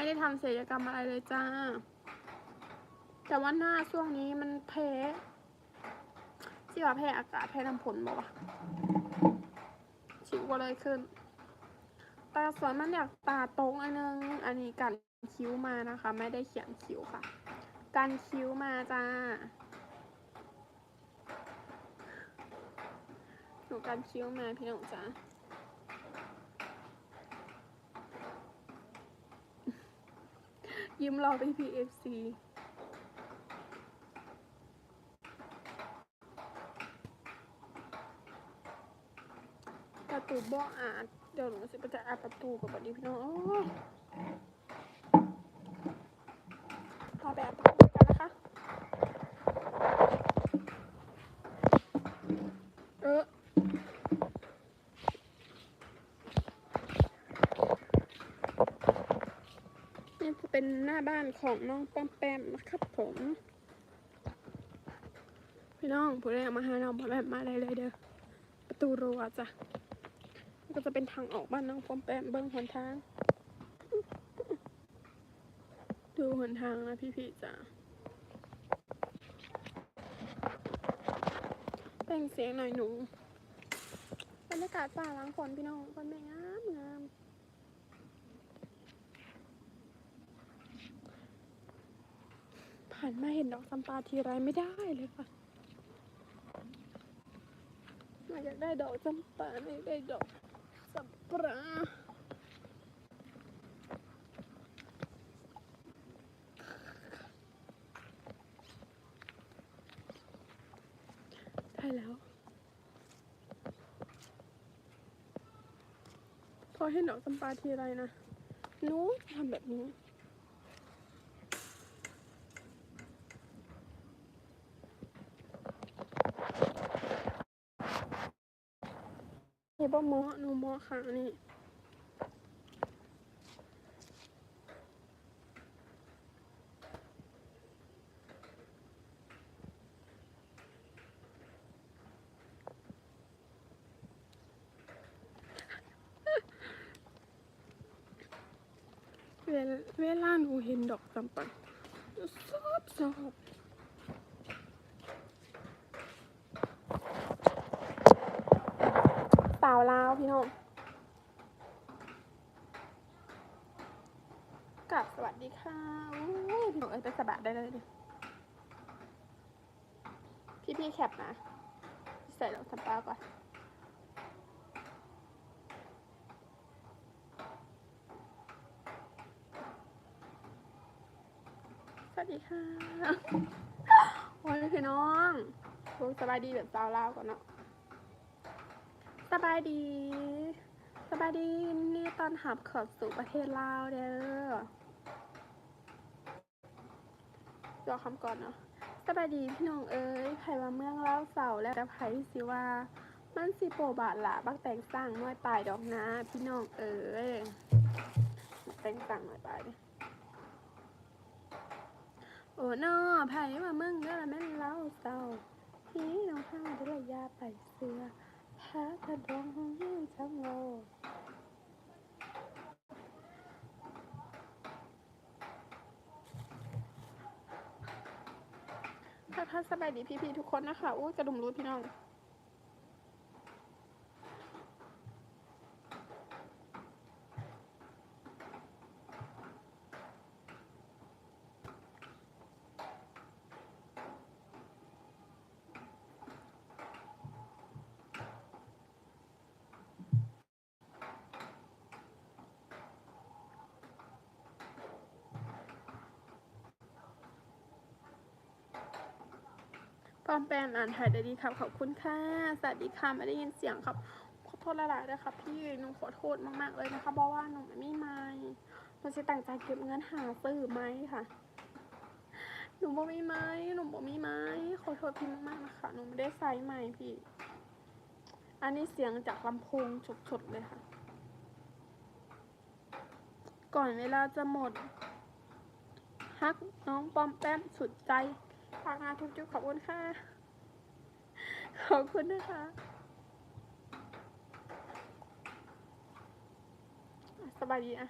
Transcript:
ไม่ได้ทำศัลยกรรมอะไรเลยจ้า แต่ว่าหน้าช่วงนี้มันแพ้ที่ว่าแพ้อากาศแพ้น้ำฝนบอกว่าชิวก็เลยขึ้น ตาสวยมันอยากตาตรงอันนึง อันนี้กันคิ้วมานะคะ ไม่ได้เขียนคิ้วค่ะ กันคิ้วมาจ้าหนูกันคิ้วมาพี่น้องจ้า ยิ้มรอไป PFC ประตูบ่อาดเดี๋ยวหนูสิไปจะอาประตูกับบัดนี้พี่น้องโอ้ยพอไปอาประตูกันนะคะ เออ นี่จะ เป็นหน้าบ้านของน้องป้อมแปมนะครับผม พี่น้องผู้ใดเอามาหาน้องป้อมแปมมาเลยเลยเด้อประตูรั้วจ้ะก็จะเป็นทางออกบ้านน้องป้อมแปมเบิ้งหนทาง ดูหนทางนะพี่ๆจ้ะแต่งเสียงหน่อยหนูบรรยากาศป่าหล้างฝนพี่น้องคนแม่งามงาม ผ่านมาเห็นดอกจำปาทีไรไม่ได้เลยค่ะมาอยากได้ดอกจำปาไม่ได้ดอกจำปาได้แล้ว พอเห็นดอกจำปาทีไรนะนูทำแบบนี้ เฮ้บ่เหมาะหนูเหมาะค่ะนี่เวลาหนูเห็นดอกจำปาหนูชอบชอบาวลาวพี่น้องกลับสวัสดีค่ะอุ้ยพี่น้องเอ้ยไปสบัดได้เลยดิพี่พี่แคปนะ ใส่ดอกจำปาก่อนสวัสดีค่ะโอ้ยพี่น้องโอ้ยสบายดีแบบสาวลาวก่อนเนาะ สบายดีสบายดีนี่ตอนหับขอบสู่ประเทศลาวเด้อรอคำก่อนเนาะสบายดีพี่น้องเอ้ยไผว่าเมืองลาเสาแล้วแต่ไผ่สิว่า มันสิโปบาทละบักแต่งสร้างน้อยปลายดอกนะพี่น้องเอ้ยแต่งสร้างน้อยปลายเด้อโอ้นอไผว่ามึงเด้อแม่นเล่าเศร้าพี่น้องข้างเด้อยาไปเสือ พากระดองยืนจังโลถ้าถ้าสบายดีพี่ๆทุกคนนะคะอู้กระดุมรู้พี่น้อง ปลอมแปลงอ่านถ่ายได้ดีครับขอบคุณค่ะสวัสดีค่ะไม่ได้ยินเสียงครับขอโทษหลายๆนะครับพี่หนูขอโทษมากๆเลยนะคะเพราะว่าหนูไม่มีไม้หนูจะตั้งใจเก็บเงินหาซื้อไม้ค่ะหนูบ่มีไม้หนูบ่มีไม้ขอโทษพี่มากๆนะคะหนูไม่ได้ใส่ไม้พี่ อันนี้เสียงจากลำโพงสดๆเลยค่ะ ก่อนเวลาจะหมดฮักน้องปอมแป้มสุดใจ ฝากงานทุกจุ๊บขอบคุณค่ะ ขอบคุณนะคะอะสบายดีอะ